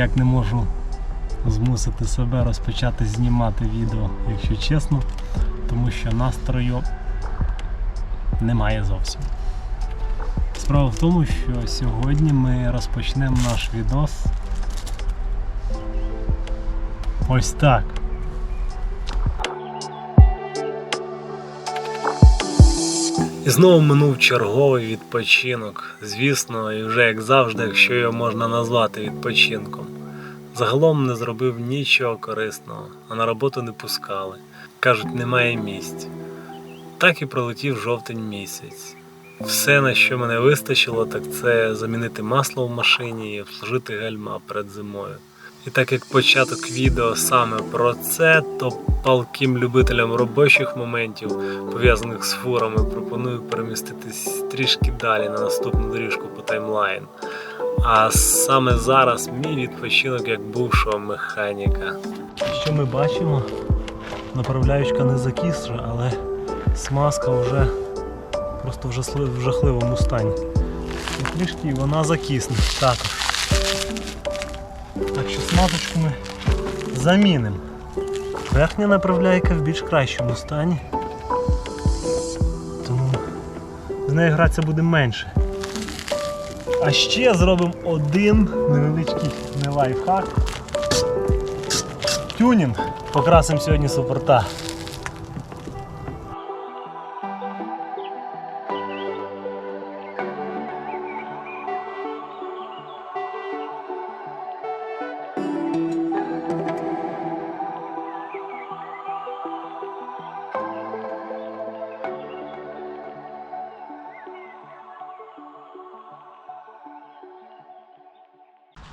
ніяк не можу змусити себе розпочати знімати відео, якщо чесно, тому що настрою немає зовсім. Справа в тому, що сьогодні ми розпочнемо наш відос ось так. І знову минув черговий відпочинок. Звісно, і вже як завжди, якщо його можна назвати відпочинком. Загалом не зробив нічого корисного, а на роботу не пускали. Кажуть, немає місць. Так і пролетів жовтень місяць. Все, на що мене вистачило, так це замінити масло в машині і обслужити гальма перед зимою. І так як початок відео саме про це, то палким любителям робочих моментів, пов'язаних з фурами, пропоную переміститись трішки далі на наступну доріжку по таймлайн. А саме зараз мій відпочинок як бувшого механіка. Що ми бачимо? Направляючка не закисша, але смазка вже просто в жахливому стані. І трішки вона закисне також. Так що смазочку ми замінимо. Верхня направляйка в більш кращому стані. Тому з нею гратися буде менше. А ще зробимо один невеличкий не лайфхак. Тюнінг. Покрасимо сьогодні супорта.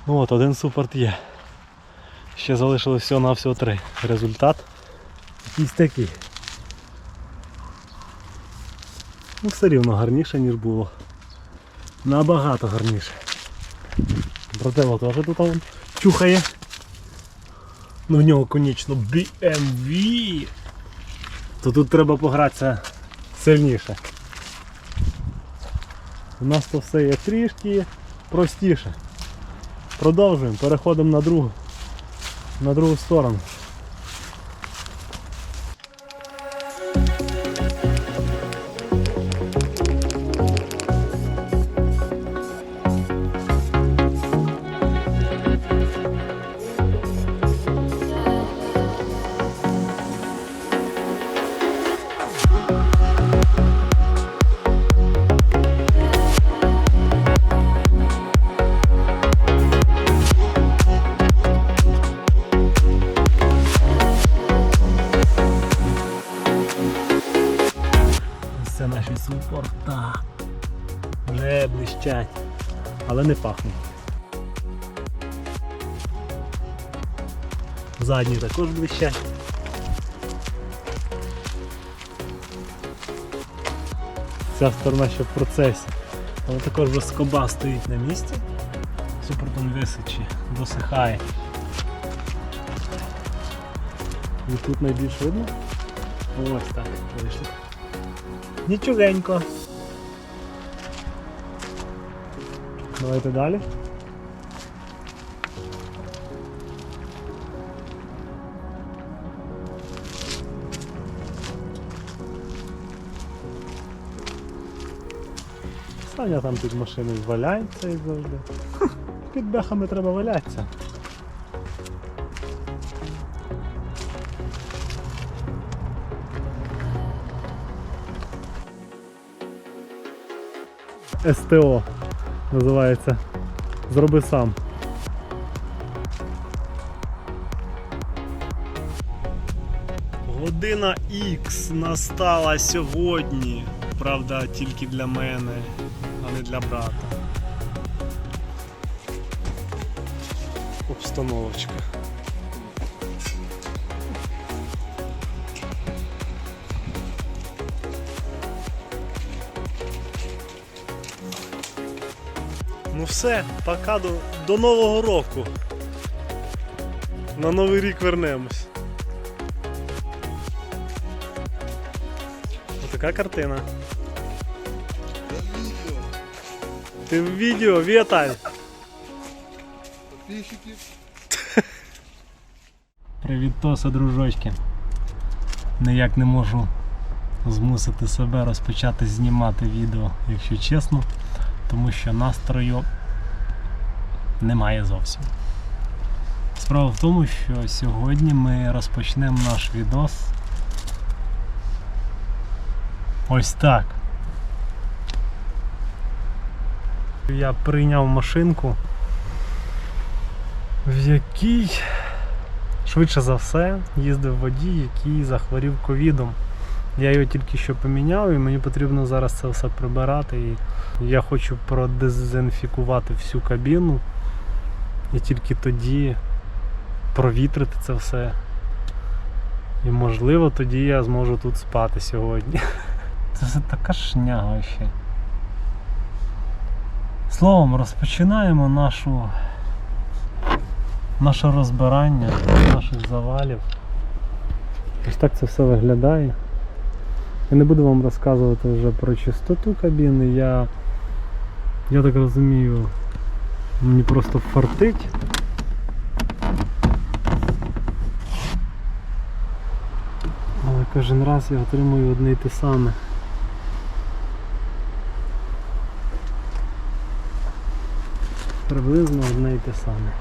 Ну от, один супорт є. Ще залишилось всього на всього три. Результат якийсь такий. Ну, все рівно гарніше, ніж було. Набагато гарніше. Брателло теж тут он чухає. Ну в нього, конечно, BMW. То тут треба погратися сильніше. У нас то все є трішки простіше. Продовжуємо, переходимо на другу, на другу сторону. Вже блищать, але не пахнуть. Задні також блищать. Ця сторона ще в процесі. Але також вже скоба стоїть на місці. Супортом висичі, досихає. І тут найбільш видно. Ось так вийшло. Нічогенько. Давайте далі. Саня там під машиною валяється як завжди. Під бехами треба валятися. СТО називається. Зроби сам. Година X настала сьогодні. Правда, тільки для мене, а не для брата. Обстановочка. Ну все, пока до, до Нового року. На Новий рік вернемось. Отака картина. Ти в відео, Віталь! Подписчики. Привіт, Тоса, дружочки. Ніяк не можу змусити себе розпочати знімати відео, якщо чесно, тому що настрою немає зовсім. Справа в тому, що сьогодні ми розпочнемо наш відос. Ось так. Я прийняв машинку, в якій швидше за все їздив водій, який захворів ковідом. Я його тільки що поміняв і мені потрібно зараз це все прибирати. І я хочу продезінфікувати всю кабіну і тільки тоді провітрити це все. І можливо тоді я зможу тут спати сьогодні. Це все така шняга ще. Словом, розпочинаємо нашу наше розбирання наших завалів. Ось так це все виглядає. Я не буду вам розказувати вже про чистоту кабіни. Я, я так розумію, мені просто фартить. Але кожен раз я отримую одне й те саме. Приблизно одне й те саме.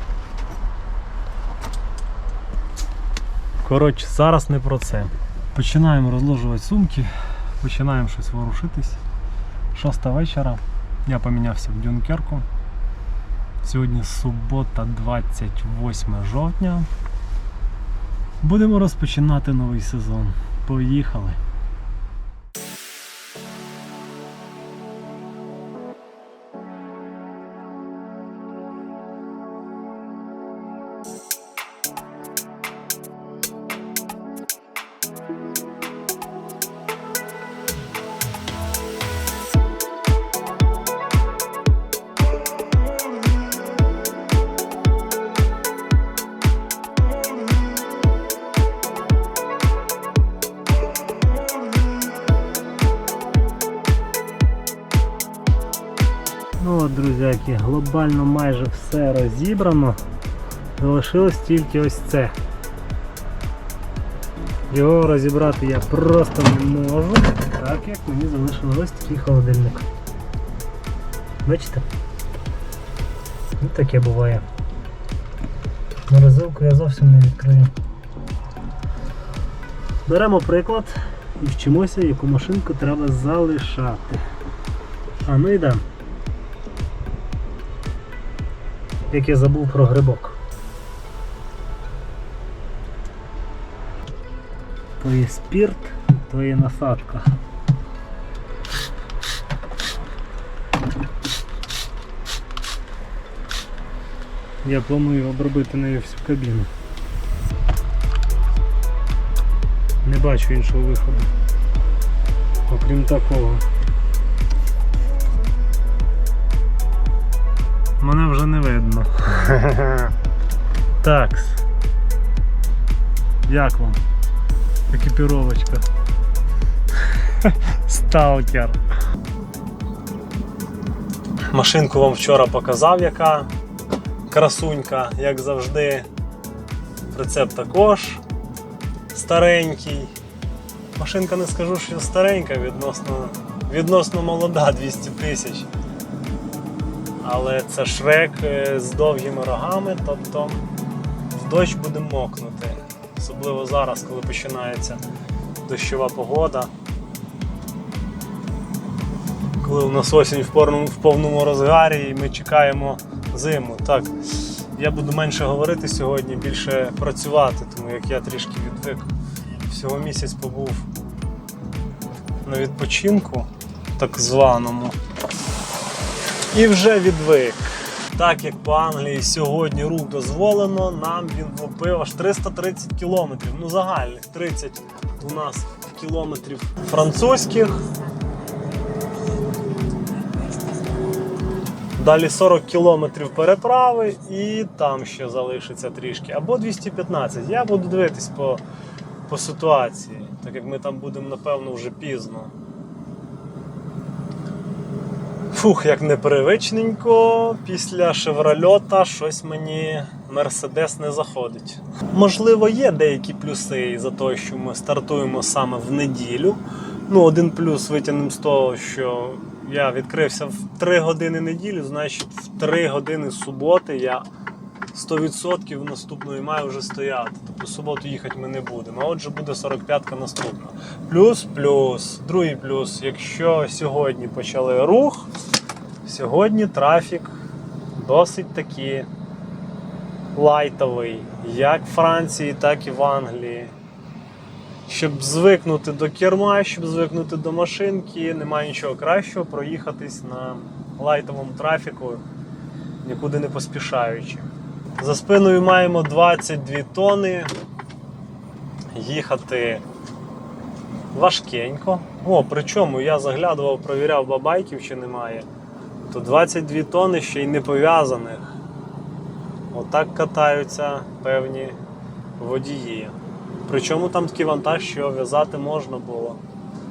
Коротше, зараз не про це. Починаємо розложувати сумки, починаємо щось ворушитись. Шоста вечора. Я помінявся в Дюнкерку. Сьогодні субота, 28 жовтня. Будемо розпочинати новий сезон. Поїхали! Глобально майже все розібрано. Залишилось тільки ось це. Його розібрати я просто не можу, так як мені залишили ось такий холодильник. Бачите? Ну таке буває. Морозилку я зовсім не відкрию. Беремо приклад і вчимося, яку машинку треба залишати. А ну йдемо. Як я забув про грибок. То є спірт, то є насадка. Я планую обробити нею всю кабіну. Не бачу іншого виходу. Окрім такого. Мене вже не видно. Такс. Як вам? Екіпіровочка. Сталкер. Машинку вам вчора показав, яка красунька, як завжди. Прицеп також старенький. Машинка не скажу, що старенька, відносно, відносно молода, 200 тисяч. Але це шрек е, з довгими рогами, тобто в дощ буде мокнути. Особливо зараз, коли починається дощова погода. Коли у нас осінь в повному, в повному розгарі і ми чекаємо зиму. Так, я буду менше говорити сьогодні, більше працювати, тому як я трішки відвик. Всього місяць побув на відпочинку, так званому. І вже відвик. Так як по Англії сьогодні рух дозволено, нам він влупив аж 330 кілометрів. Ну загальних 30 у нас кілометрів французьких. Далі 40 кілометрів переправи і там ще залишиться трішки. Або 215. Я буду дивитись по, по ситуації, так як ми там будемо, напевно, вже пізно. Фух, як непривичненько, після шеврольота щось мені Мерседес не заходить. Можливо, є деякі плюси із-за те, що ми стартуємо саме в неділю. Ну, один плюс витягнемо з того, що я відкрився в 3 години неділі, значить в 3 години суботи я 100% наступної маю вже стояти. Тобто суботу їхати ми не будемо. А отже буде 45-ка наступна. Плюс, плюс, другий плюс. Якщо сьогодні почали рух, сьогодні трафік досить таки лайтовий, як в Франції, так і в Англії. Щоб звикнути до керма, щоб звикнути до машинки, немає нічого кращого проїхатись на лайтовому трафіку, нікуди не поспішаючи. За спиною маємо 22 тони. Їхати важкенько. О, причому я заглядував, провіряв бабайків чи немає. То 22 тони ще й не пов'язаних. Отак катаються певні водії. Причому там такий вантаж, що в'язати можна було.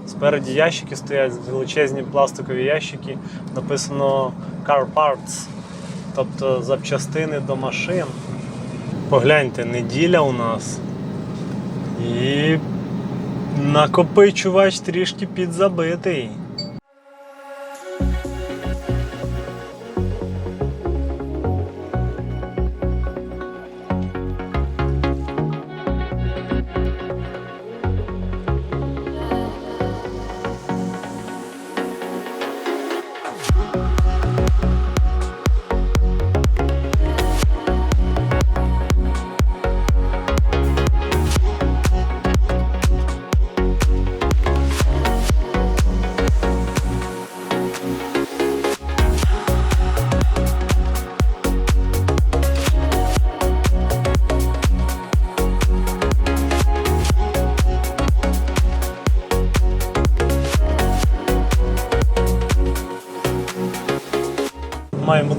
Спереді ящики стоять, величезні пластикові ящики, написано Car Parts, тобто запчастини до машин. Погляньте, неділя у нас. І накопичувач трішки підзабитий.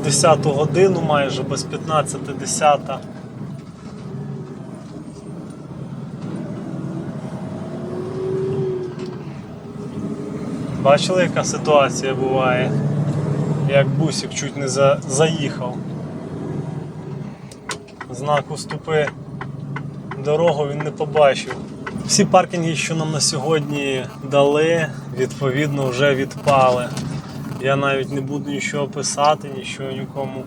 Маємо 10 годину, майже без 15 10. Бачили, яка ситуація буває? Як бусик чуть не за... заїхав. Знак уступи дорогу він не побачив. Всі паркінги, що нам на сьогодні дали, відповідно вже відпали. Я навіть не буду нічого писати, нічого нікому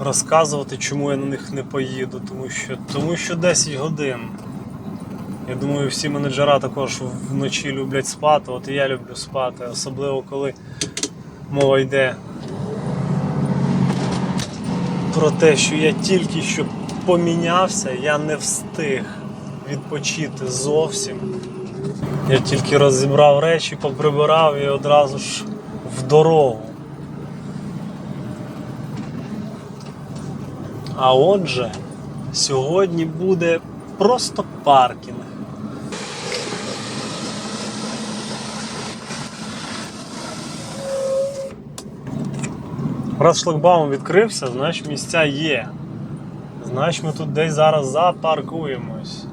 розказувати, чому я на них не поїду, тому що, тому що 10 годин. Я думаю, всі менеджера також вночі люблять спати, от і я люблю спати, особливо коли мова йде про те, що я тільки що помінявся, я не встиг відпочити зовсім. Я тільки розібрав речі, поприбирав і одразу ж дорогу. А отже, сьогодні буде просто паркінг. Раз шлагбаум відкрився, значить місця є. Значить ми тут десь зараз запаркуємось.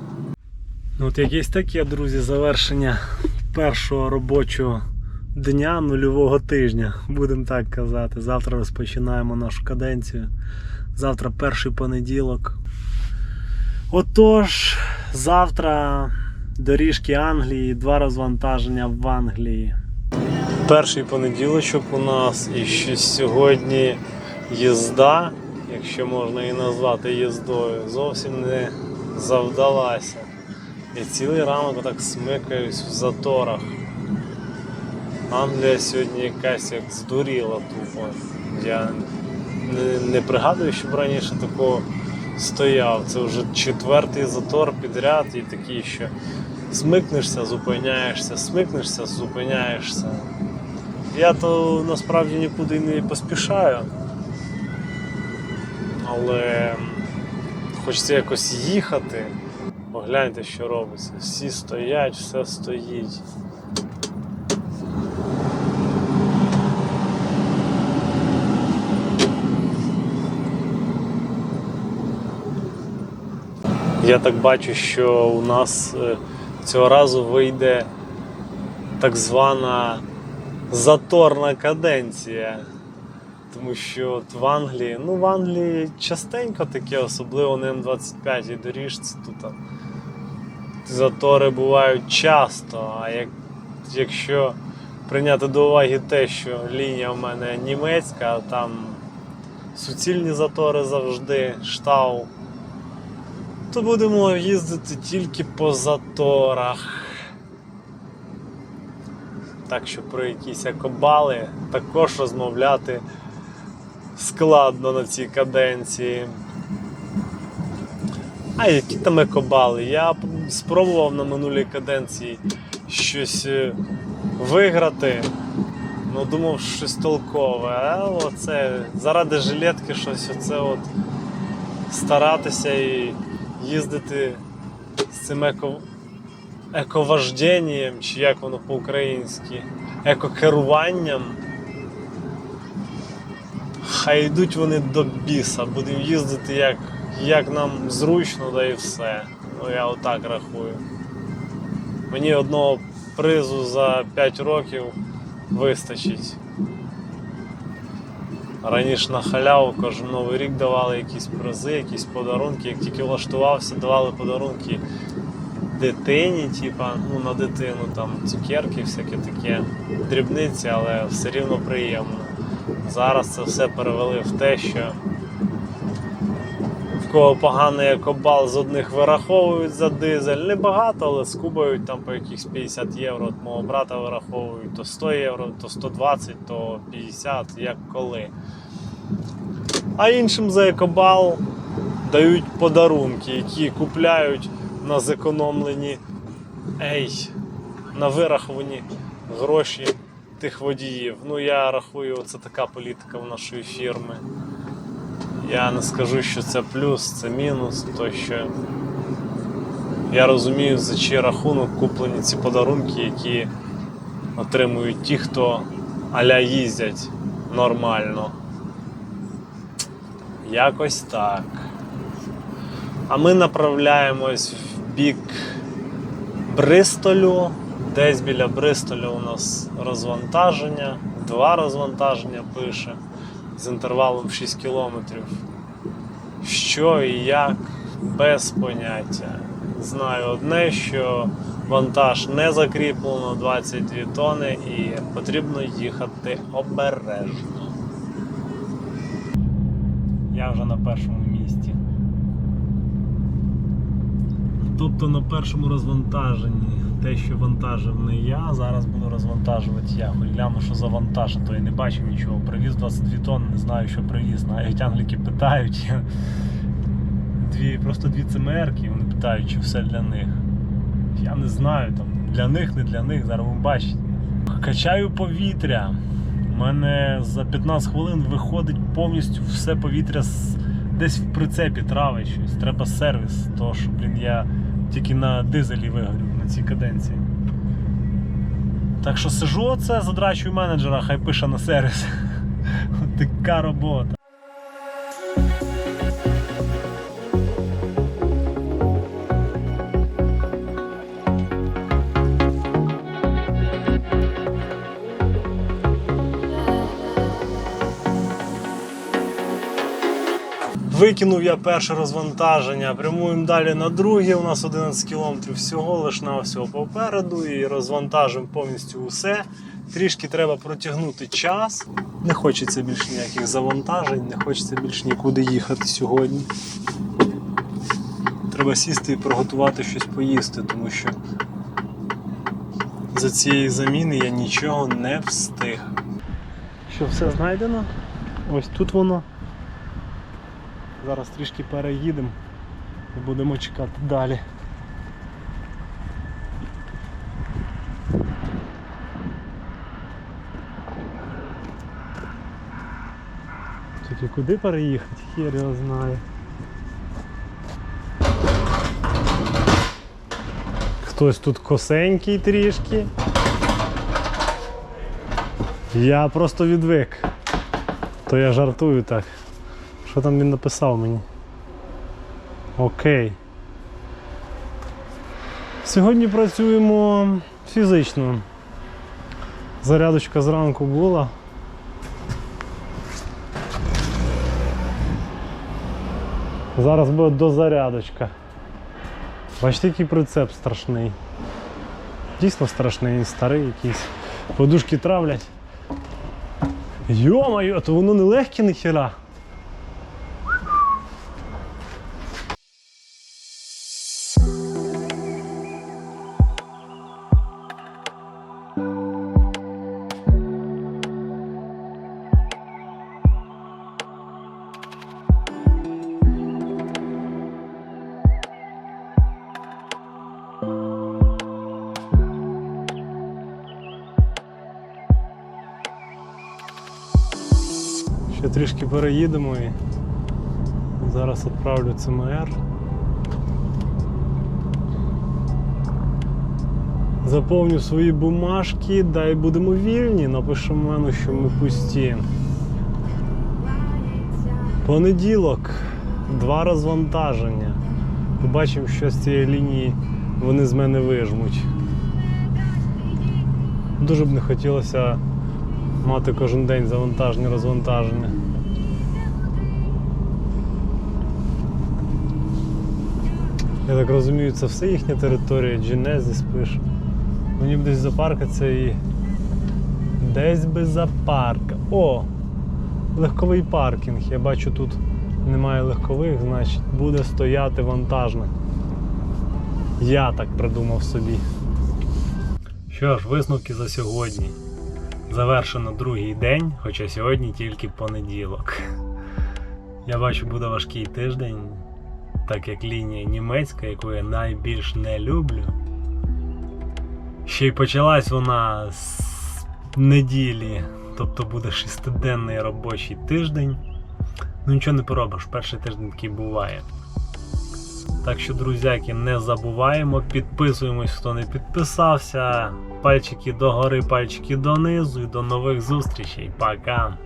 Ну, от якесь таке, друзі, завершення першого робочого дня нульового тижня, будемо так казати. Завтра розпочинаємо нашу каденцію. Завтра перший понеділок. Отож, завтра доріжки Англії, два розвантаження в Англії. Перший понеділочок у нас і ще сьогодні їзда, якщо можна її назвати їздою, зовсім не завдалася. Я цілий ранок так смикаюсь в заторах. Англія сьогодні якась як здуріла тупо. Я не, не пригадую, щоб раніше такого стояв. Це вже четвертий затор підряд і такий, що смикнешся, зупиняєшся, смикнешся, зупиняєшся. Я то насправді нікуди не поспішаю. Але хочеться якось їхати. Погляньте, що робиться. Всі стоять, все стоїть. Я так бачу, що у нас е, цього разу вийде так звана заторна каденція. Тому що от в Англії, ну в Англії частенько таке, особливо на М25 і доріжці тут. а, Затори бувають часто, а як, якщо прийняти до уваги те, що лінія в мене німецька, а там суцільні затори завжди, штау, то будемо їздити тільки по заторах. Так що про якісь екобали також розмовляти складно на цій каденції. А які там екобали? Я спробував на минулій каденції щось е, виграти. Ну, думав, щось толкове. А оце заради жилетки щось оце от старатися і їздити з цим еко... ековажденням, чи як воно по-українськи, екокеруванням. Хай йдуть вони до біса, будемо їздити як, як нам зручно, да і все. Ну я отак рахую. Мені одного призу за 5 років вистачить. Раніше на халяву кожен новий рік давали якісь призи, якісь подарунки. Як тільки влаштувався, давали подарунки дитині, типа, ну на дитину там цукерки, всяке таке, дрібниці, але все рівно приємно. Зараз це все перевели в те, що в кого поганий екобал з одних вираховують за дизель. Небагато, але скубають там по якихось 50 євро. От мого брата вираховують то 100 євро, то 120, то 50, як коли. А іншим за екобал дають подарунки, які купляють на зекономлені ей, на вираховані гроші тих водіїв. Ну я рахую, це така політика в нашої фірми. Я не скажу, що це плюс, це мінус, то що я розумію, за чий рахунок куплені ці подарунки, які отримують ті, хто аля їздять нормально. Якось так. А ми направляємось в бік Бристолю. Десь біля Бристолю у нас розвантаження, два розвантаження пише з інтервалом 6 кілометрів. Що і як, без поняття. Знаю одне, що вантаж не закріплено 22 тони і потрібно їхати обережно. Я вже на першому місці. Тобто на першому розвантаженні те, що вантажив не я, зараз буду розвантажувати я. Хоч гляну, що за вантаж, то і не бачив нічого. Привіз 22 тонни, не знаю, що привіз. Навіть англіки питають. Я... Дві, просто дві ЦМРки, вони питають, чи все для них. Я не знаю, там для них, не для них, зараз ви бачите. Качаю повітря. У мене за 15 хвилин виходить повністю все повітря з... десь в прицепі травить щось. Треба сервіс, тому що, блін, я тільки на дизелі вигорю цій каденції. Так що сижу оце, задрачую менеджера, хай пише на сервіс. От така робота. Викинув я перше розвантаження, прямуємо далі на друге. У нас 11 км всього лиш на всього попереду і розвантажимо повністю усе. Трішки треба протягнути час. Не хочеться більш ніяких завантажень, не хочеться більш нікуди їхати сьогодні. Треба сісти і приготувати щось поїсти, тому що за цієї заміни я нічого не встиг. Що все знайдено? Ось тут воно. Зараз трішки переїдемо і будемо чекати далі. Тільки куди переїхати, хер його знає. Хтось тут косенький трішки. Я просто відвик. То я жартую так. Що там він написав мені? Окей. Сьогодні працюємо фізично. Зарядочка зранку була. Зараз буде дозарядочка. Бачите, який прицеп страшний. Дійсно страшний, старий якийсь. Подушки травлять. Йо-моє, то воно не легке ніхіра. Ще трішки переїдемо і зараз відправлю ЦМР. Заповню свої бумажки, дай будемо вільні, напишемо мену, що ми пусті. Понеділок, два розвантаження. Побачимо, що з цієї лінії вони з мене вижмуть. Дуже б не хотілося мати кожен день завантаження, розвантаження. Я так розумію, це все їхня територія, Genesis пише. Мені б десь запаркатися і. Десь би запарка. О! Легковий паркінг. Я бачу, тут немає легкових, значить буде стояти вантажне. Я так придумав собі. Що ж, висновки за сьогодні. Завершено другий день, хоча сьогодні тільки понеділок. Я бачу, буде важкий тиждень, так як лінія німецька, яку я найбільш не люблю. Ще й почалась вона з неділі, тобто буде шестиденний робочий тиждень. Ну нічого не поробиш, перший тиждень такий буває. Так що, друзяки, не забуваємо, підписуємось, хто не підписався. Пальчики догори, пальчики донизу і до нових зустрічей. Пока!